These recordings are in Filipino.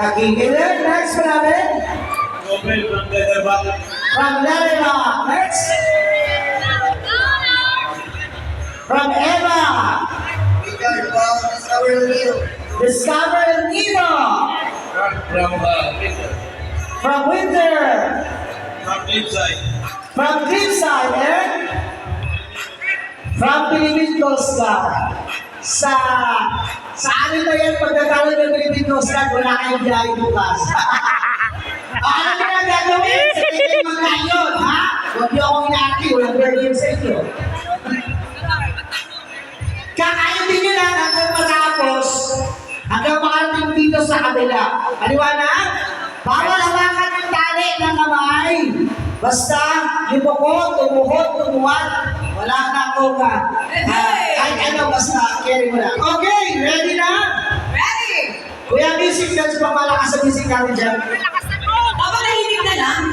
Kakikilig. Next po namin. Nobel from Leatherback. From. Next. From from Discover New. Discover Nino. From uh, Peter. From Winter. From Cliffside. From Cliffside. And from Philippine Coast Guard. Sa na yan, pagkakaroon ng Coast Guard, wala kayong biyahe bukas. ano na ang gagawin? Sa tingin mga ngayon, ha? Huwag niyo akong inaaki, walang burden sa inyo. Kakain din nyo lang hanggang matapos, hanggang makarating dito sa kabila. Aliwanag? Bawal hawakan ng tali ng kamay. Basta, yung buko, tumuhod, tumuwan, wala na akong uh, kahit ano, basta carry mo lang. Okay, ready na? Kuya Music, dance pa malakas sa music natin dyan. Baka nahinig na lang.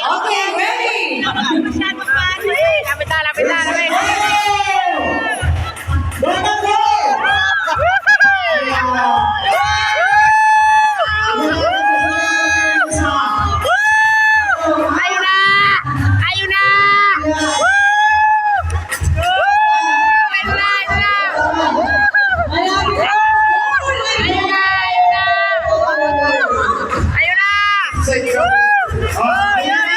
Okay, ready? Lapit na, lapit na, lapit. 二一